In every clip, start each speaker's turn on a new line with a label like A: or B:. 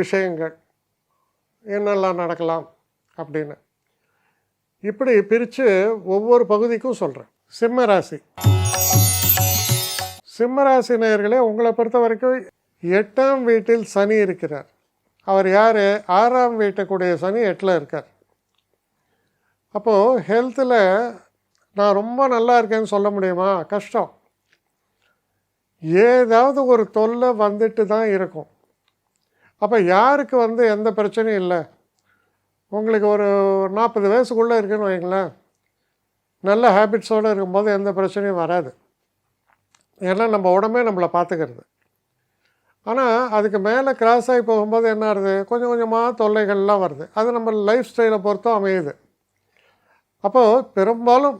A: விஷயங்கள். என்னெல்லாம் நடக்கலாம் அப்படின்னு. இப்படி பிரித்து ஒவ்வொரு பகுதிக்கும் சொல்கிறேன் சிம்ம ராசி. சிம்ம ராசி நேயர்களே உங்களை பொறுத்த வரைக்கும் எட்டாம் வீட்டில் சனி இருக்கிறார். அவர் யார்? ஆறாம் வீட்டுக்குடைய சனி எட்டில் இருக்கார். அப்போது ஹெல்த்தில் நான் ரொம்ப நல்லா இருக்கேன்னு சொல்ல முடியுமா? கஷ்டம். ஏதாவது ஒரு தொல்லை வந்துட்டு தான் இருக்கும். அப்போ யாருக்கு வந்து எந்த பிரச்சனையும் இல்லை. உங்களுக்கு ஒரு நாற்பது வயசுக்குள்ளே இருக்குன்னு வைங்களேன் நல்ல ஹேபிட்ஸோடு இருக்கும்போது எந்த பிரச்சனையும் வராது. ஏன்னா நம்ம உடம்பே நம்மளை பார்த்துக்கிறது ஆனால் அதுக்கு மேலே கிராஸ் ஆகி போகும்போது என்ன ஆகுது? கொஞ்சம் கொஞ்சமாக தொல்லைகள்லாம் வருது. அது நம்ம லைஃப் ஸ்டைலை பொறுத்தும் அமையுது. அப்போது பெரும்பாலும்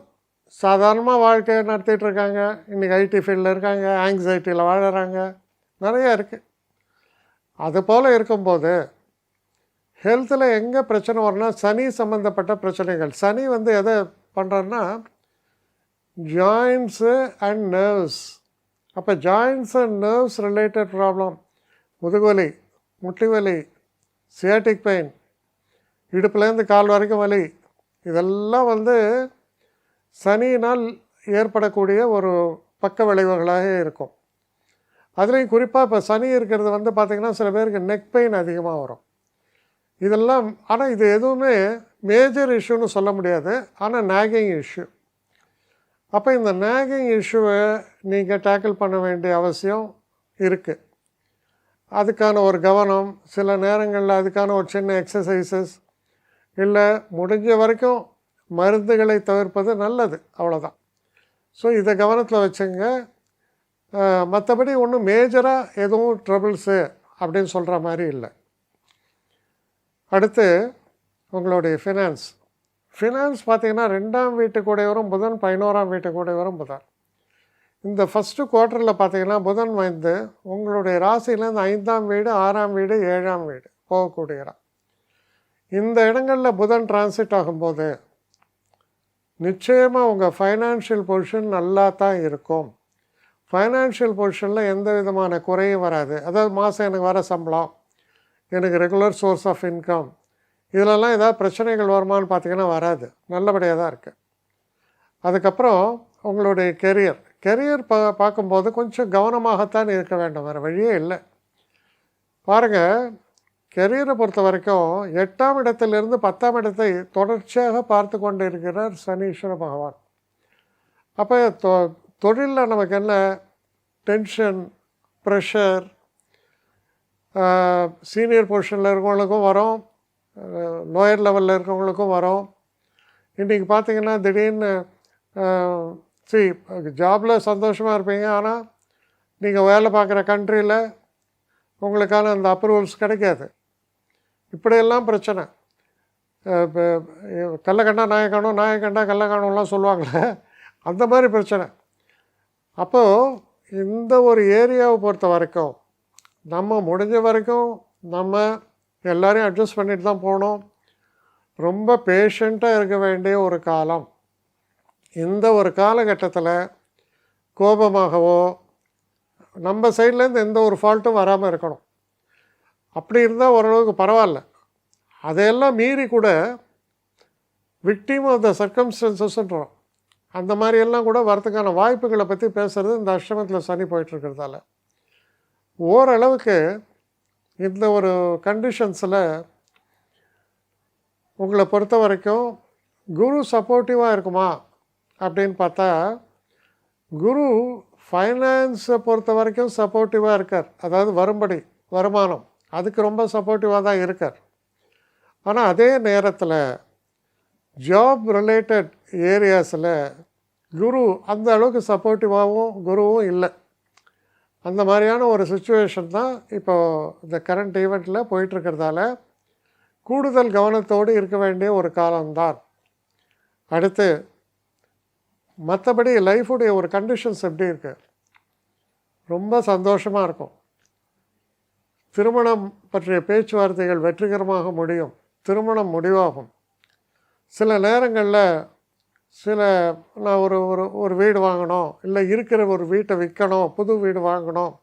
A: சாதாரணமாக வாழ்க்கையை நடத்திட்டு இருக்காங்க. இன்றைக்கி ஐடி ஃபீல்டில் இருக்காங்க. ஆங்ஸைட்டியில் வாழறாங்க. நிறையா இருக்குது அது போல் இருக்கும்போது ஹெல்த்தில் எங்கே பிரச்சனை வரும்னா சனி சம்மந்தப்பட்ட பிரச்சனைகள். சனி வந்து எதை பண்ணுறன்னா ஜாயின்ஸு அண்ட் நர்வ்ஸ் அப்போ joints and nerves related problem முதுகுவலி முட்டி வலி சியாட்டிக் பெயின் இடுப்புலேருந்து கால் வரைக்கும் வலி. இதெல்லாம் வந்து சனியினால் ஏற்படக்கூடிய ஒரு பக்க விளைவுகளாக இருக்கும். அதுலேயும் குறிப்பாக இப்போ சனி இருக்கிறது வந்து பார்த்திங்கன்னா சில பேருக்கு நெக் பெயின் அதிகமாக வரும். இதெல்லாம் ஆனால் இது எதுவுமே மேஜர் இஷ்யூன்னு சொல்ல முடியாது. ஆனால் நேகிங் இஷ்யூ அப்போ இந்த நேகிங் இஷ்யூவை நீங்கள் டேக்கிள் பண்ண வேண்டிய அவசியம் இருக்குது அதுக்கான ஒரு கவனம் சில நேரங்களில் அதுக்கான ஒரு சின்ன எக்ஸசைசஸ் இல்லை முடிஞ்ச வரைக்கும் மருந்துகளை தவிர்ப்பது நல்லது அவ்வளோதான் ஸோ இதை கவனத்தில் வச்சுங்க. மற்றபடி ஒன்றும் மேஜராக எதுவும் ட்ரபிள்ஸு அப்படின்னு சொல்கிற மாதிரி இல்லை. அடுத்து உங்களுடைய ஃபினான்ஸ் ஃபினான்ஸ் பார்த்திங்கன்னா ரெண்டாம் வீட்டுக்குடையவரும் புதன் பதினோராம் வீட்டுக்குடையவரும் புதன். இந்த ஃபஸ்ட்டு குவார்ட்டரில் பார்த்தீங்கன்னா புதன் வந்து உங்களுடைய ராசியிலேருந்து ஐந்தாம் வீடு ஆறாம் வீடு ஏழாம் வீடு போகக்கூடிய இடம் இந்த இடங்களில் புதன் டிரான்சிட் ஆகும்போது நிச்சயமாக உங்கள் ஃபைனான்ஷியல் பொசிஷன் நல்லா தான் இருக்கும். ஃபைனான்ஷியல் பொசிஷனில் எந்த விதமான குறையும் வராது. அதாவது மாதம் எனக்கு வர சம்பளம் எனக்கு ரெகுலர் சோர்ஸ் ஆஃப் இன்கம் இதிலெல்லாம் ஏதாவது பிரச்சனைகள் வருமானு பார்த்திங்கன்னா வராது. நல்லபடியாக தான் இருக்குது அதுக்கப்புறம் உங்களுடைய கெரியர் கெரியர் பா பார்க்கும்போது கொஞ்சம் கவனமாகத்தான் இருக்க வேண்டும். வேறு வழியே இல்லை. பாருங்கள் கெரியரை பொறுத்த வரைக்கும் எட்டாம் இடத்திலிருந்து பத்தாம் இடத்தை தொடர்ச்சியாக பார்த்து கொண்டு இருக்கிறார் சனீஸ்வர பகவான். அப்போ தொ தொழிலில் நமக்கு என்ன? டென்ஷன் ப்ரெஷர் சீனியர் பொசிஷனில் இருக்கவங்களுக்கும் வரும். லோயர் லெவலில் இருக்கவங்களுக்கும் வரும். இன்றைக்கி பார்த்தீங்கன்னா திடீர்னு சி ஜாபில் சந்தோஷமாக இருப்பீங்க. ஆனால் நீங்கள் வேலை பார்க்குற கண்ட்ரியில் உங்களுக்கான அந்த அப்ரூவல்ஸ் கிடைக்காது. இப்படியெல்லாம் பிரச்சனை. இப்போ கல்லை கண்டா நாயக்கண்டா காணும் சொல்லுவாங்களே அந்த மாதிரி பிரச்சனை. அப்போது இந்த ஒரு ஏரியாவை பொறுத்த வரைக்கும் நம்ம முடிஞ்ச வரைக்கும் நம்ம எல்லோரையும் அட்ஜஸ்ட் பண்ணிட்டு தான் போகணும். ரொம்ப பேஷண்ட்டாக இருக்க வேண்டிய ஒரு காலம். இந்த ஒரு காலகட்டத்தில் கோபமாகவோ நம்ம சைட்லேருந்து எந்த ஒரு ஃபால்ட்டும் வராமல் இருக்கணும். அப்படி இருந்தால் ஓரளவுக்கு பரவாயில்ல. அதையெல்லாம் மீறி கூட விக்டிம் ஆஃப் த சர்க்கம்ஸ்டன்சஸ்ன்றோம் அந்த மாதிரியெல்லாம் கூட வரத்துக்கான வாய்ப்புகளை பற்றி பேசுகிறது இந்த அஷ்டமத்தில் சனி போயிட்டுருக்கிறதால. ஓரளவுக்கு இந்த ஒரு கண்டிஷன்ஸில் உங்களை பொறுத்த வரைக்கும் குரு சப்போர்ட்டிவாக இருக்குமா அப்படின்னு பார்த்தா குரு ஃபைனான்ஸை பொறுத்த வரைக்கும் சப்போர்ட்டிவாக இருக்கார். அதாவது வரும்படி வருமானம் அதுக்கு ரொம்ப சப்போர்ட்டிவாக தான் இருக்கார். ஆனால் அதே நேரத்தில் ஜாப் ரிலேட்டட் ஏரியாஸில் குரு அந்த அளவுக்கு சப்போர்ட்டிவாகவும் குருவும் இல்லை. அந்த மாதிரியான ஒரு சுச்சுவேஷன் தான் இப்போ இந்த கரண்ட் ஈவெண்ட்டில் போயிட்டுருக்கிறதால கூடுதல் கவனத்தோடு இருக்க வேண்டிய ஒரு காலம்தான். அடுத்து மற்றபடி லைஃபுடைய ஒரு கண்டிஷன்ஸ் எப்படி இருக்குது ரொம்ப சந்தோஷமாக இருக்கும். திருமணம் பற்றிய பேச்சுவார்த்தைகள் வெற்றிகரமாக முடியும். திருமணம் முடிவாகும். சில நேரங்களில் சில நான் ஒரு ஒரு ஒரு வீடு வாங்கணும் இல்லை இருக்கிற ஒரு வீட்டை விற்கணும் புது வீடு வாங்கணும்.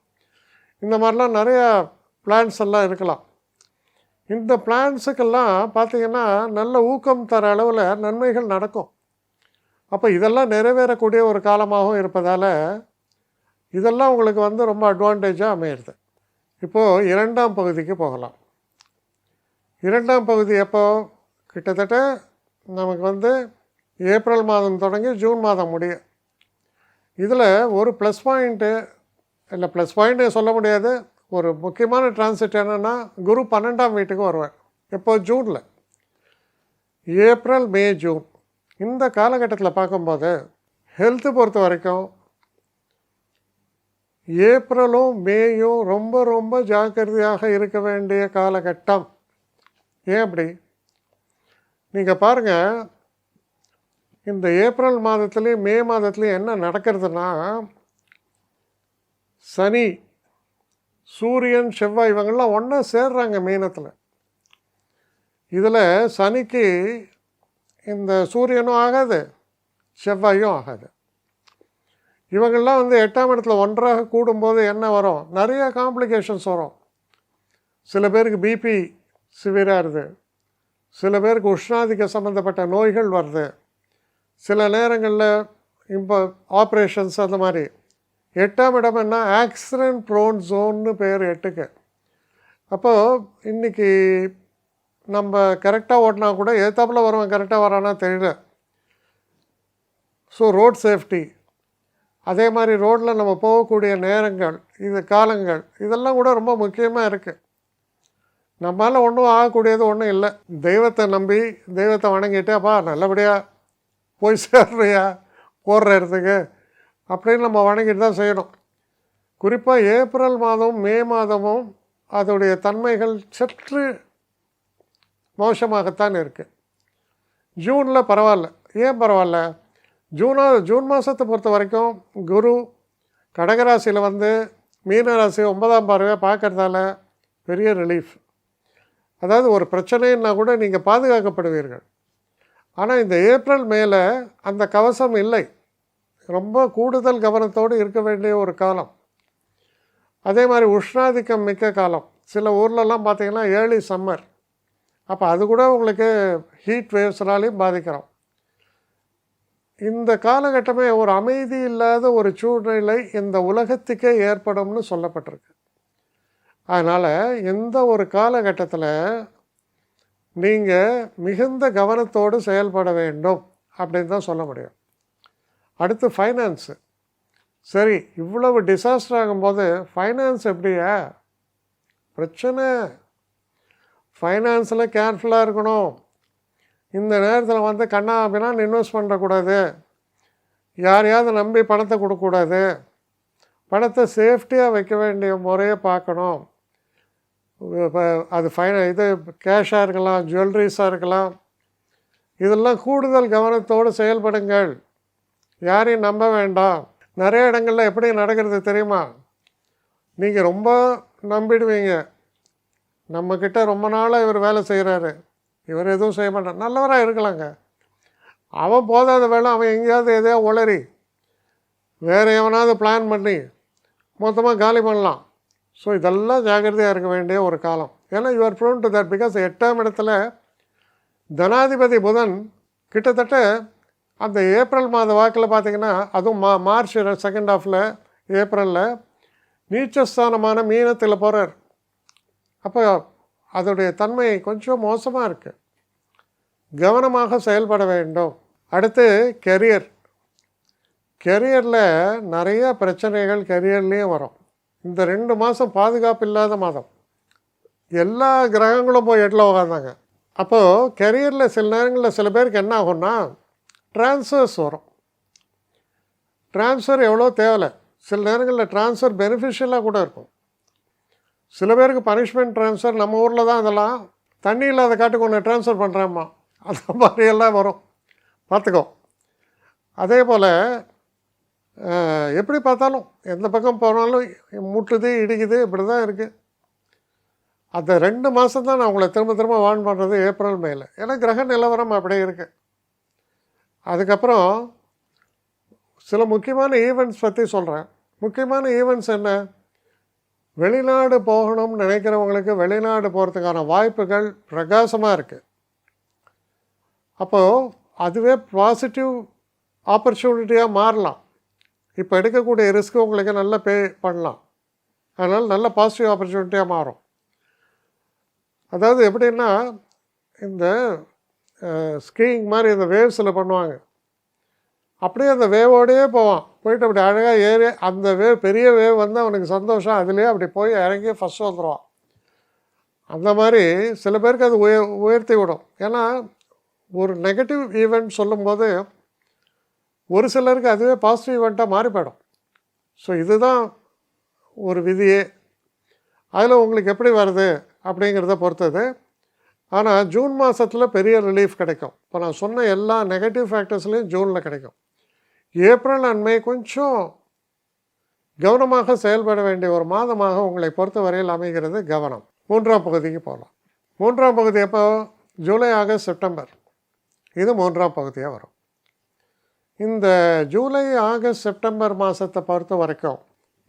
A: இந்த மாதிரிலாம் நிறையா பிளான்ஸ் எல்லாம் இருக்கலாம். இந்த பிளான்ஸுக்கெல்லாம் பார்த்திங்கன்னா நல்ல ஊக்கம் தர அளவில் நன்மைகள் நடக்கும். அப்போ இதெல்லாம் நிறைவேறக்கூடிய ஒரு காலமாகவும் இருப்பதால் இதெல்லாம் உங்களுக்கு வந்து ரொம்ப அட்வான்டேஜாக அமையிறது. இப்போது இரண்டாம் பகுதிக்கு போகலாம். இரண்டாம் பகுதி எப்போ? கிட்டத்தட்ட நமக்கு வந்து ஏப்ரல் மாதம் தொடங்கி ஜூன் மாதம் முடியும் இதில் ஒரு ப்ளஸ் பாயிண்ட்டு இல்லை ப்ளஸ் பாயிண்ட்டு சொல்ல முடியாது. ஒரு முக்கியமான டிரான்சிட் என்னென்னா குரு பன்னெண்டாம் வீட்டுக்கு வருவார். எப்போ? ஜூனில். April May June. இந்த காலகட்டத்தில் பார்க்கும்போது ஹெல்த்து பொறுத்த வரைக்கும் ஏப்ரலும் மேயும் ரொம்ப ரொம்ப ஜாக்கிரதையாக இருக்க வேண்டிய காலகட்டம். ஏன் அப்படி? நீங்கள் பாருங்கள் இந்த ஏப்ரல் மாதத்துலேயும் மே மாதத்துலேயும் என்ன நடக்கிறதுனா சனி சூரியன் செவ்வாய் இவங்கள்லாம் ஒன்றா சேர்றாங்க மீனத்தில். இதில் சனிக்கு இந்த சூரியனும் ஆகாது செவ்வாயும் ஆகாது. இவங்கள்லாம் வந்து எட்டாம் இடத்துல ஒன்றாக கூடும்போது என்ன வரும்? நிறைய காம்ப்ளிகேஷன்ஸ் வரும். சில பேருக்கு பிபி சிவியராக இருது சில பேருக்கு உஷ்ணாதிக்க சம்மந்தப்பட்ட நோய்கள் வருது. சில நேரங்களில் இப்போ ஆப்ரேஷன்ஸ் அந்த மாதிரி. எட்டாம் இடம் என்ன? ஆக்சிடென்ட் ப்ரோன் ஜோன்னு பேர் எட்டுக்கு. அப்போது இன்றைக்கி நம்ம கரெக்டாக ஓட்டினா கூட ஏத்தாப்பில் வருவோம் கரெக்டாக வரானா தெரியல. ஸோ ரோட் சேஃப்டி அதே மாதிரி ரோட்டில் நம்ம போகக்கூடிய நேரங்கள் இது காலங்கள் இதெல்லாம் கூட ரொம்ப முக்கியமாக இருக்குது நம்மளால் ஒன்றும் ஆகக்கூடியது ஒன்றும் இல்லை. தெய்வத்தை நம்பி தெய்வத்தை வணங்கிட்டு அப்பா நல்லபடியாக போய் சேர்றியா? போடுற இடத்துக்கு. அப்படின்னு நம்ம வணங்கிட்டு தான் செய்யணும். குறிப்பாக ஏப்ரல் மாதம் மே மாதமும் அதோடைய தன்மைகள் சற்று மோசமாகத்தான் இருக்குது ஜூனில் பரவாயில்ல. ஏன் பரவாயில்ல? ஜூனா ஜூன் மாதத்தை பொறுத்த வரைக்கும் குரு கடகராசியில் வந்து மீனராசி ஒன்பதாம் பார்வையை பார்க்குறதால பெரிய ரிலீஃப் அதாவது ஒரு பிரச்சனைன்னா கூட நீங்கள் பாதுகாக்கப்படுவீர்கள். ஆனால் இந்த ஏப்ரல் மேலே அந்த கவசம் இல்லை. ரொம்ப கூடுதல் கவனத்தோடு இருக்க வேண்டிய ஒரு காலம். அதே மாதிரி உஷ்ணாதிக்கம் மிக்க காலம். சில ஊர்லலாம் பார்த்திங்கன்னா ஏர்லி சம்மர் அப்போ அது கூட உங்களுக்கு ஹீட் வேவ்ஸ்னாலையும் பாதிக்கிறோம். இந்த காலகட்டமே ஒரு அமைதி இல்லாத ஒரு சூழ்நிலை இந்த உலகத்துக்கே ஏற்படும்னு சொல்லப்பட்டிருக்கு. அதனால் எந்த ஒரு காலகட்டத்தில் நீங்கள் மிகுந்த கவனத்தோடு செயல்பட வேண்டும் அப்படின்னு தான் சொல்ல முடியும். அடுத்து ஃபைனான்ஸு சரி இவ்வளவு டிசாஸ்டர் ஆகும்போது ஃபைனான்ஸ் எப்படியா? பிரச்சனை. ஃபைனான்ஸில் கேர்ஃபுல்லாக இருக்கணும். இந்த நேரத்தில் வந்து கண்ணா அப்படின்னா இன்வெஸ்ட் பண்ணக்கூடாது. யாரையாவது நம்பி பணத்தை கொடுக்கக்கூடாது. பணத்தை சேஃப்டியாக வைக்க வேண்டிய முறையை பார்க்கணும். அது ஃபைன இது கேஷாக இருக்கலாம் ஜுவல்லரிஸாக இருக்கலாம். இதெல்லாம் கூடுதல் கவனத்தோடு செயல்படுங்கள். யாரையும் நம்ப வேண்டாம். நிறைய இடங்களில் எப்படி நடக்கிறது தெரியுமா? நீங்கள் ரொம்ப நம்பிடுவீங்க. நம்மக்கிட்ட ரொம்ப நாளாக இவர் வேலை செய்கிறாரு இவர் எதுவும் செய்ய மாட்டார். நல்லவராக இருக்கலாங்க. அவன் போதாத வேலை அவன் எங்கேயாவது எதையோ உளறி வேறு எவனாவது பிளான் பண்ணி மொத்தமாக காலி பண்ணலாம். ஸோ இதெல்லாம் ஜாகிரதையாக இருக்க வேண்டிய ஒரு காலம். ஏன்னா you're prone to that because எட்டாம் இடத்துல தனாதிபதி புதன் கிட்டத்தட்ட அந்த ஏப்ரல் மாத வாக்கில் பார்த்திங்கன்னா அதுவும் மா மார்ச் செகண்ட் ஆஃபில் ஏப்ரலில் நீச்சஸ்தானமான மீனத்தில் போகிறார் அப்போ அதோடைய தன்மை கொஞ்சம் மோசமாக இருக்குது கவனமாக செயல்பட வேண்டும். அடுத்து கெரியர் கெரியரில் நிறைய பிரச்சனைகள் கெரியர்லேயும் வரும். இந்த ரெண்டு மாதம் பாதுகாப்பு இல்லாத மாதம். எல்லா கிரகங்களும் போய் எட்டில் உட்காந்தாங்க அப்போது கெரியரில் சில நேரங்களில் சில பேருக்கு என்ன ஆகும்னா ட்ரான்ஸ்ஃபர்ஸ் வரும். ட்ரான்ஸ்ஃபர் எவ்வளோ தேவையில்ல. சில நேரங்களில் ட்ரான்ஸ்ஃபர் பெனிஃபிஷியலாக கூட இருக்கும். சில பேருக்கு பனிஷ்மெண்ட் ட்ரான்ஸ்ஃபர் நம்ம ஊரில் தான் அதெல்லாம் தண்ணி இல்லாத காட்டுக்கு ஒன்று ட்ரான்ஸ்ஃபர் பண்ணுறேம்மா அந்த மாதிரியெல்லாம் வரும். பார்த்துக்கோ. அதே போல் எப்படி பார்த்தாலும் எந்த பக்கம் போனாலும் முட்டுது இடிக்குது இப்படி தான் இருக்குது அந்த ரெண்டு மாதம் தான் நான் உங்களை திரும்ப திரும்ப வான் பண்ணுறது ஏப்ரல் மேல. ஏன்னா கிரக நிலவரம் அப்படியே இருக்குது அதுக்கப்புறம் சில முக்கியமான ஈவெண்ட்ஸ் பற்றி சொல்கிறேன் முக்கியமான ஈவெண்ட்ஸ் என்ன? வெளிநாடு போகணும்னு நினைக்கிறவங்களுக்கு வெளிநாடு போகிறதுக்கான வாய்ப்புகள் பிரகாசமாக இருக்குது அப்போது அதுவே பாசிட்டிவ் ஆப்பர்ச்சுனிட்டியாக மாறலாம். இப்போ எடுக்கக்கூடிய ரிஸ்க் உங்களுக்கு நல்லா பே பண்ணலாம். அதனால் நல்ல பாசிட்டிவ் ஆப்பர்ச்சுனிட்டியாக மாறும். அதாவது எப்படின்னா இந்த ஸ்கீயிங் மாதிரி இந்த வேவ்ஸில் பண்ணுவாங்க. அப்படியே அந்த வேவோடையே போவான். போயிட்டு அப்படி அழகாக ஏறி அந்த வேவ் பெரிய வேவ் வந்து அவனுக்கு சந்தோஷம். அதுலேயே அப்படி போய் இறங்கி ஃபஸ்ட்டு வந்துடுவான் அந்த மாதிரி சில பேருக்கு அது உய உயர்த்தி விடும். ஏன்னா ஒரு நெகட்டிவ் ஈவெண்ட் சொல்லும்போது ஒரு சிலருக்கு அதுவே பாசிட்டிவ் ஈவெண்ட்டாக மாறி போயிடும். ஸோ இதுதான் ஒரு விதியே. அதில் உங்களுக்கு எப்படி வருது அப்படிங்கிறத பொறுத்தது. ஆனால் ஜூன் மாதத்தில் பெரிய ரிலீஃப் கிடைக்கும். இப்போ நான் சொன்ன எல்லா நெகட்டிவ் ஃபேக்டர்ஸ்லேயும் ஜூனில் கிடைக்கும். ஏப்ரல் அண்மை கொஞ்சம் கவனமாக செயல்பட வேண்டிய ஒரு மாதமாக உங்களை பொறுத்த வரையில் அமைகிறது கவனம். மூன்றாம் பகுதிக்கு போகலாம் மூன்றாம் பகுதி எப்போ? July August September. இது மூன்றாம் பகுதியாக வரும். இந்த ஜூலை ஆகஸ்ட் செப்டம்பர் மாதத்தை பொறுத்த வரைக்கும்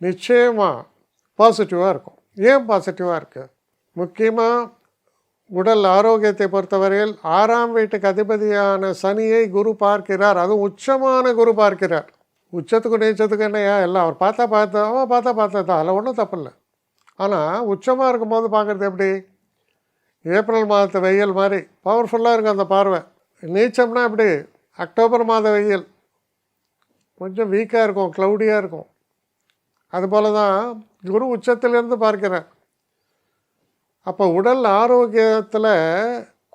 A: நிச்சயமாக பாசிட்டிவாக இருக்கும். ஏன் பாசிட்டிவாக இருக்குது முக்கியமாக உடல் ஆரோக்கியத்தை பொறுத்தவரையில் ஆறாம் வீட்டுக்கு அதிபதியான சனியை குரு பார்க்கிறார். அதுவும் உச்சமான குரு பார்க்கிறார். உச்சத்துக்கு நீச்சத்துக்கு என்னையா? எல்லாம் அவர் பார்த்தா பார்த்தா பார்த்தா பார்த்தா தான். அதில் ஒன்றும் தப்பு இல்லை. ஆனால் உச்சமாக இருக்கும்போது பார்க்குறது எப்படி? ஏப்ரல் மாதத்து வெயில் மாதிரி. பவர்ஃபுல்லாக இருக்கும் அந்த பார்வை. நீச்சம்னா எப்படி? அக்டோபர் மாத வெயில். கொஞ்சம் வீக்காக இருக்கும் க்ளவுடியாக இருக்கும். அதுபோல தான் குரு உச்சத்திலேருந்து பார்க்கிறேன் அப்போ உடல் ஆரோக்கியத்தில்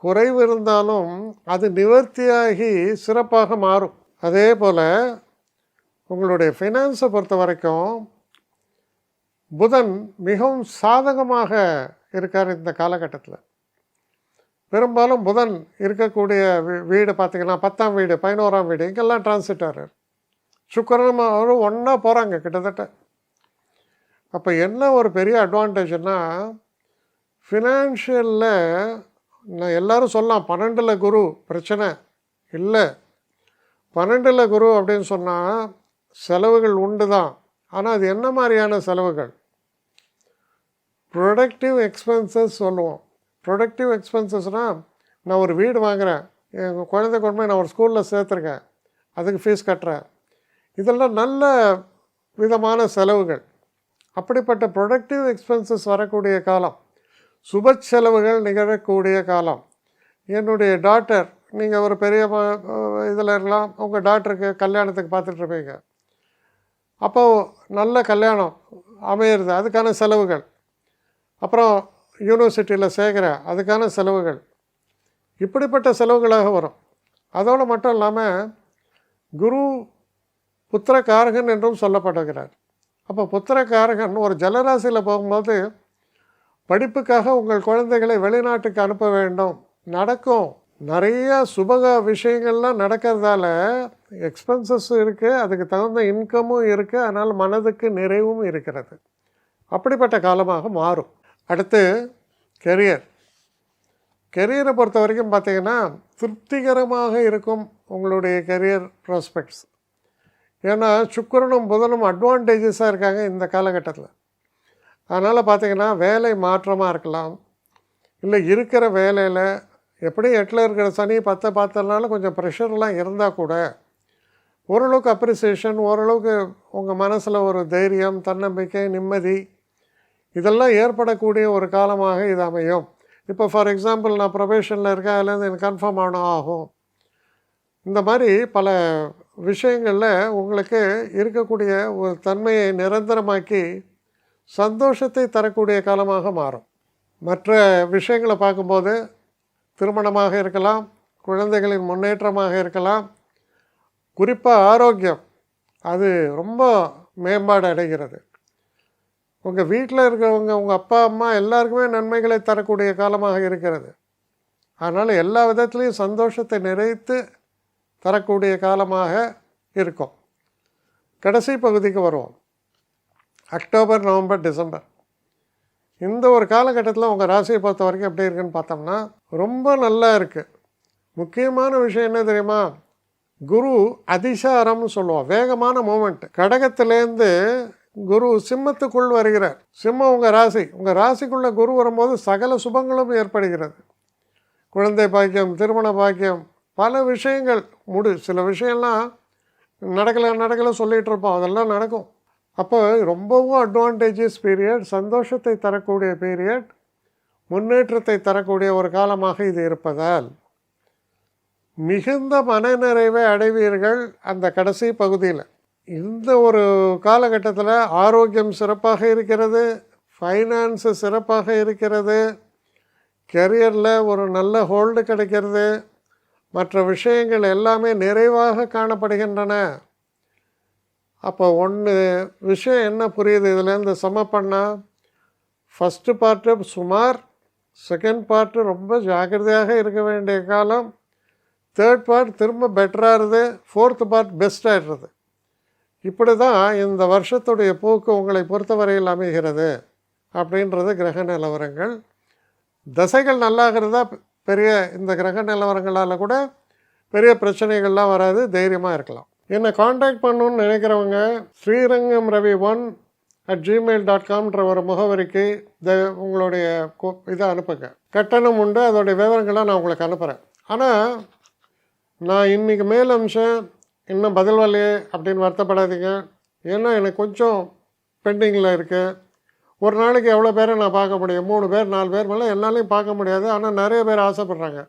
A: குறைவு இருந்தாலும் அது நிவர்த்தியாகி சிறப்பாக மாறும். அதே போல் உங்களுடைய ஃபைனான்ஸை பொறுத்த வரைக்கும் புதன் மிகவும் சாதகமாக இருக்கார் இந்த காலகட்டத்தில். பெரும்பாலும் புதன் இருக்கக்கூடிய வீடு பார்த்திங்கன்னா பத்தாம் வீடு பதினோராம் வீடு இங்கெல்லாம் டிரான்சிட் ஆகிறார் சுக்கரன் அவரும் ஒன்றா போகிறாங்க கிட்டத்தட்ட. அப்போ என்ன ஒரு பெரிய அட்வான்டேஜ்னா ஃபினான்ஷியலில் நான் எல்லோரும் சொல்லலாம் பன்னெண்டில் குரு பிரச்சனை இல்லை. பன்னெண்டில் குரு அப்படின்னு சொன்னால் செலவுகள் உண்டு தான் ஆனால் அது என்ன மாதிரியான செலவுகள்? ப்ரொடக்டிவ் எக்ஸ்பென்சஸ் சொல்லுவோம். ப்ரொடக்டிவ் எக்ஸ்பென்சஸ்னால் நான் ஒரு வீடு வாங்குகிறேன் எங்கள் குழந்தை கொண்டு போய் நான் ஒரு ஸ்கூலில் சேர்த்துருக்கேன். அதுக்கு ஃபீஸ் கட்டுறேன். இதெல்லாம் நல்ல விதமான செலவுகள். அப்படிப்பட்ட ப்ரொடக்டிவ் எக்ஸ்பென்சஸ் வரக்கூடிய காலம் சுப செலவுகள் நிகழக்கூடிய காலம். என்னுடைய டாக்டர் நீங்கள் ஒரு பெரிய இதில் இருக்கலாம். உங்கள் டாக்டருக்கு கல்யாணத்துக்கு பார்த்துட்ருப்பீங்க அப்போது நல்ல கல்யாணம் அமையிறது அதுக்கான செலவுகள். அப்புறம் யூனிவர்சிட்டியில் சேர்க்குற அதுக்கான செலவுகள். இப்படிப்பட்ட செலவுகளாக வரும். அதோடு மட்டும் இல்லாமல் குரு புத்திரக்காரகன் என்றும் சொல்லப்படுகிறார் அப்போ புத்திரக்காரகன் ஒரு ஜலராசியில் போகும்போது படிப்புக்காக உங்கள் குழந்தைகளை வெளிநாட்டுக்கு அனுப்ப வேண்டும். நடக்கும். நிறைய சுபக விஷயங்கள்லாம் நடக்கிறதால எக்ஸ்பென்சஸும் இருக்குது அதுக்கு தகுந்த இன்கமும் இருக்குது அதனால் மனதுக்கு நிறைவும் இருக்கிறது. அப்படிப்பட்ட காலமாக மாறும். அடுத்து கெரியர் கெரியரை பொறுத்த வரைக்கும் பார்த்திங்கன்னா திருப்திகரமாக இருக்கும் உங்களுடைய கெரியர் ப்ராஸ்பெக்ட்ஸ் ஏன்னா சுக்கரனும் புதனும் அட்வான்டேஜஸாக இருக்காங்க இந்த காலகட்டத்தில். அதனால் பார்த்திங்கன்னா வேலை மாற்றமாக இருக்கலாம். இல்லை இருக்கிற வேலையில் எப்படி எட்டில் இருக்கிற சனி பத்தை பார்த்ததுனால கொஞ்சம் ப்ரெஷர்லாம் இருந்தால் கூட ஓரளவுக்கு அப்ரிசியேஷன் ஓரளவுக்கு உங்கள் மனசில் ஒரு தைரியம் தன்னம்பிக்கை நிம்மதி இதெல்லாம் ஏற்படக்கூடிய ஒரு காலமாக இது அமையும். இப்போ ஃபார் எக்ஸாம்பிள் நான் ப்ரொபேஷனில் இருக்கேன் அதுலேருந்து எனக்கு கன்ஃபார்ம் ஆகணும் ஆகும். இந்த மாதிரி பல விஷயங்களில் உங்களுக்கு இருக்கக்கூடிய ஒரு தன்மையை நிரந்தரமாக்கி சந்தோஷத்தை தரக்கூடிய காலமாக மாறும். மற்ற விஷயங்களை பார்க்கும்போது திருமணமாக இருக்கலாம் குழந்தைகளின் முன்னேற்றமாக இருக்கலாம். குறிப்பாக ஆரோக்கியம் அது ரொம்ப மேம்பாடு அடைகிறது. உங்கள் வீட்டில் இருக்கிறவங்க உங்கள் அப்பா அம்மா எல்லாருக்குமே நன்மைகளை தரக்கூடிய காலமாக இருக்கிறது. அதனால் எல்லா விதத்துலேயும் சந்தோஷத்தை நிறைத்து தரக்கூடிய காலமாக இருக்கும். கடைசி பகுதிக்கு வருவோம். October November December. இந்த ஒரு காலகட்டத்தில் உங்கள் ராசியை பொறுத்த வரைக்கும் எப்படி இருக்குன்னு பார்த்தோம்னா ரொம்ப நல்லா இருக்குது முக்கியமான விஷயம் என்ன தெரியுமா? குரு அதிசாரம்னு சொல்லுவோம் வேகமான மூமெண்ட். கடகத்திலேருந்து குரு சிம்மத்துக்குள் வருகிறார். சிம்மம் உங்கள் ராசி. உங்கள் ராசிக்குள்ளே குரு வரும்போது சகல சுபங்களும் ஏற்படுகிறது. குழந்தை பாக்கியம் திருமண பாக்கியம் பல விஷயங்கள் முடி சில விஷயம்லாம் நடக்கலை நடக்கலை சொல்லிகிட்டு இருப்போம். அதெல்லாம் நடக்கும். அப்போ ரொம்பவும் அட்வான்டேஜஸ் பீரியட் சந்தோஷத்தை தரக்கூடிய பீரியட் முன்னேற்றத்தை தரக்கூடிய ஒரு காலமாக இது இருப்பதால் மிகுந்த மனநிறைவை அடைவீர்கள் அந்த கடைசி பகுதியில். இந்த ஒரு காலகட்டத்தில் ஆரோக்கியம் சிறப்பாக இருக்கிறது ஃபைனான்ஸு சிறப்பாக இருக்கிறது கெரியரில் ஒரு நல்ல ஹோல்டு கிடைக்கிறது மற்ற விஷயங்கள் எல்லாமே நிறைவாக காணப்படுகின்றன. அப்போ ஒன்று விஷயம் என்ன புரியுது? இதுலேருந்து சம பண்ணால் ஃபஸ்ட்டு பார்ட்டு சுமார் செகண்ட் பார்ட்டு ரொம்ப ஜாக்கிரதையாக இருக்க வேண்டிய காலம் தேர்ட் பார்ட் திரும்ப பெட்டராகிறது ஃபோர்த்து பார்ட் பெஸ்ட்டாகிடுறது இப்படி தான் இந்த வருஷத்துடைய போக்கு உங்களை பொறுத்தவரையில் அமைகிறது. அப்படின்றது கிரக நிலவரங்கள். தசைகள் நல்லாகிறதா? பெரிய இந்த கிரக நிலவரங்களால் கூட பெரிய பிரச்சனைகள்லாம் வராது தைரியமாக இருக்கலாம். என்னை காண்டாக்ட் பண்ணணுன்னு நினைக்கிறவங்க Srirangam Ravi one at Gmail dot காம்ன்ற ஒரு முகவரிக்கு த உங்களுடைய இதை அனுப்புங்க. கட்டணம் உண்டு அதோடைய விவரங்களை நான் உங்களுக்கு அனுப்புகிறேன் ஆனால் நான் இன்றைக்கி மேல் அம்சம் இன்னும் பதில் வரலையே அப்படின்னு வருத்தப்படாதீங்க. ஏன்னா எனக்கு கொஞ்சம் பெண்டிங்கில் இருக்குது ஒரு நாளைக்கு எவ்வளோ பேரை நான் பார்க்க முடியும்? மூணு பேர் நாலு பேர் மேலே என்னாலையும் பார்க்க முடியாது. ஆனால் நிறைய பேர் ஆசைப்பட்றாங்க.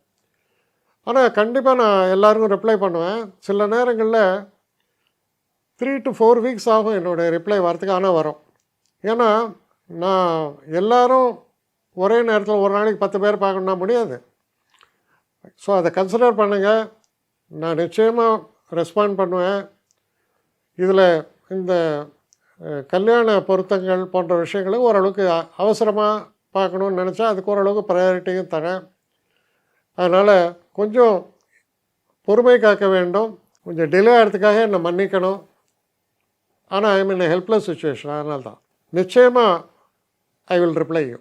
A: ஆனால் கண்டிப்பாக நான் எல்லாருக்கும் ரிப்ளை பண்ணுவேன். சில நேரங்களில் த்ரீ டு ஃபோர் வீக்ஸ் ஆகும் என்னுடைய ரிப்ளை வரத்துக்கு. ஆனால் வரும். ஏன்னா நான் எல்லோரும் ஒரே நேரத்தில் ஒரு நாளைக்கு பத்து பேர் பார்க்கணுன்னா முடியாது. ஸோ அதை கன்சிடர் பண்ணுங்கள் நான் நிச்சயமாக ரெஸ்பாண்ட் பண்ணுவேன். இதில் இந்த கல்யாண பொருத்தங்கள் போன்ற விஷயங்களை ஓரளவுக்கு அவசரமாக பார்க்கணுன்னு நினச்சா அதுக்கு ஓரளவுக்கு ப்ரையாரிட்டியும் தரேன். அதனால் கொஞ்சம் பொறுமை காக்க வேண்டும். கொஞ்சம் டிலே ஆகிறதுக்காக என்னை மன்னிக்கணும். ஆனால் ஐ மீன் ஹெல்ப்லெஸ் சுச்சுவேஷன் அதனால தான் நிச்சயமாக ஐ வில் ரிப்ளை யூ